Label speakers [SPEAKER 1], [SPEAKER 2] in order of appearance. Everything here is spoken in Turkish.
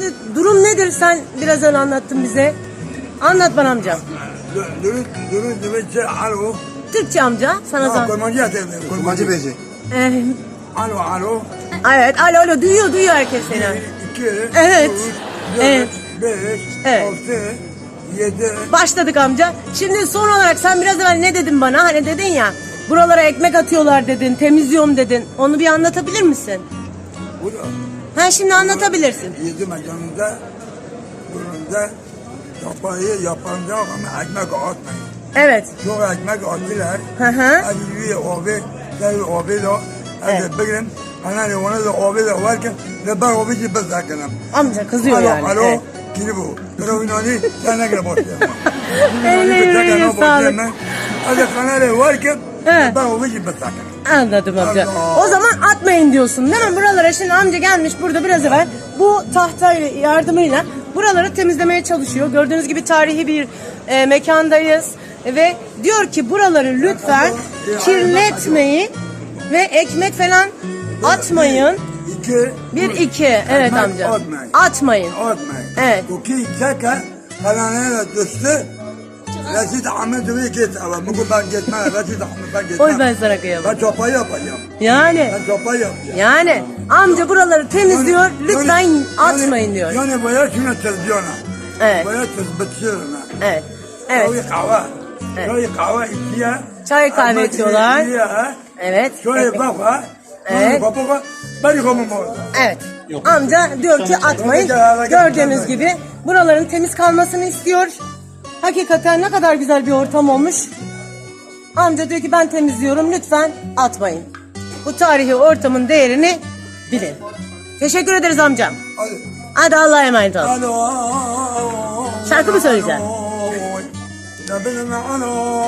[SPEAKER 1] Şimdi durum nedir sen biraz önce anlattın bize. Anlat bana amcam.
[SPEAKER 2] Dürüst, dürüst, alo.
[SPEAKER 1] Türkçe amca sana zahmet.
[SPEAKER 2] kurmancı atayım.
[SPEAKER 3] Kurmacı Beyci.
[SPEAKER 1] Ee,
[SPEAKER 2] Alo, alo.
[SPEAKER 1] evet alo alo duyuyor duyuyor herkes seni.
[SPEAKER 2] İki,
[SPEAKER 1] Evet.
[SPEAKER 2] üç,
[SPEAKER 1] Evet.
[SPEAKER 2] dört, beş,
[SPEAKER 1] Evet.
[SPEAKER 2] altı, yedi.
[SPEAKER 1] Başladık amca. Şimdi son olarak sen biraz evvel ne dedin bana? Hani dedin ya buralara ekmek atıyorlar dedin, temizliyorum dedin. Onu bir anlatabilir misin?
[SPEAKER 2] Bu da
[SPEAKER 1] Ha şimdi anlatabilirsin.
[SPEAKER 2] yedi mekanında durumda yapayı yapanda ama ekmek atmayın.
[SPEAKER 1] Evet.
[SPEAKER 2] Çok ekmek attılar.
[SPEAKER 1] Hı hı.
[SPEAKER 2] Hadi yürüye abi, tabi abi de. Hadi bugün, hani ona da abi de varken, de ben abi gibi bezakenim.
[SPEAKER 1] Amca kızıyor
[SPEAKER 2] Alo,
[SPEAKER 1] yani.
[SPEAKER 2] alo,
[SPEAKER 1] Evet.
[SPEAKER 2] kiri bu. Pero inani, sen ne kadar başlayalım.
[SPEAKER 1] Ellerine sağlık.
[SPEAKER 2] Hadi kanale varken,
[SPEAKER 1] Evet.
[SPEAKER 2] ben abi gibi bezakenim.
[SPEAKER 1] Anladım amca.
[SPEAKER 2] Allah.
[SPEAKER 1] O zaman atmayın diyorsun değil mi? Buralara şimdi amca gelmiş burada biraz evvel bu tahta yardımıyla buraları temizlemeye çalışıyor. Gördüğünüz gibi tarihi bir e, mekandayız ve diyor ki buraları lütfen kirletmeyin ve ekmek falan atmayın.
[SPEAKER 2] İki,
[SPEAKER 1] Bir iki evet amca.
[SPEAKER 2] atmayın.
[SPEAKER 1] Atmayın.
[SPEAKER 2] atmayın.
[SPEAKER 1] Evet.
[SPEAKER 2] Bu ki çeka, kanale düştü. Reşit Ahmet Bey git ama bugün ben gitmem. Reşit Ahmet ben gitmem.
[SPEAKER 1] Oy ben sana kıyamam.
[SPEAKER 2] Ben çapa yapacağım.
[SPEAKER 1] Yani
[SPEAKER 2] Ben çapa yapacağım.
[SPEAKER 1] yani amca buraları temizliyor
[SPEAKER 2] Yani-
[SPEAKER 1] lütfen
[SPEAKER 2] yani-
[SPEAKER 1] atmayın diyor.
[SPEAKER 2] Yani bayağı şuna televizyona.
[SPEAKER 1] Evet.
[SPEAKER 2] Bayağı televizyona.
[SPEAKER 1] Evet. Evet.
[SPEAKER 2] Şöyle kahve.
[SPEAKER 1] Evet.
[SPEAKER 2] Şöyle kahve içiyor.
[SPEAKER 1] Çay kahve içiyorlar. Evet.
[SPEAKER 2] Şöyle
[SPEAKER 1] Evet.
[SPEAKER 2] baba.
[SPEAKER 1] Evet.
[SPEAKER 2] Evet. Baba. Ben yıkamam orada.
[SPEAKER 1] Evet. Amca diyor ki atmayın. Gördüğünüz gibi buraların temiz kalmasını istiyor. Hakikaten ne kadar güzel bir ortam olmuş. Amca diyor ki ben temizliyorum lütfen atmayın. Bu tarihi ortamın değerini bilin. Teşekkür ederiz amcam.
[SPEAKER 2] Hadi.
[SPEAKER 1] Hadi Allah'a emanet ol. Şarkı mı söyleyeceksin?
[SPEAKER 2] Ya benim ano.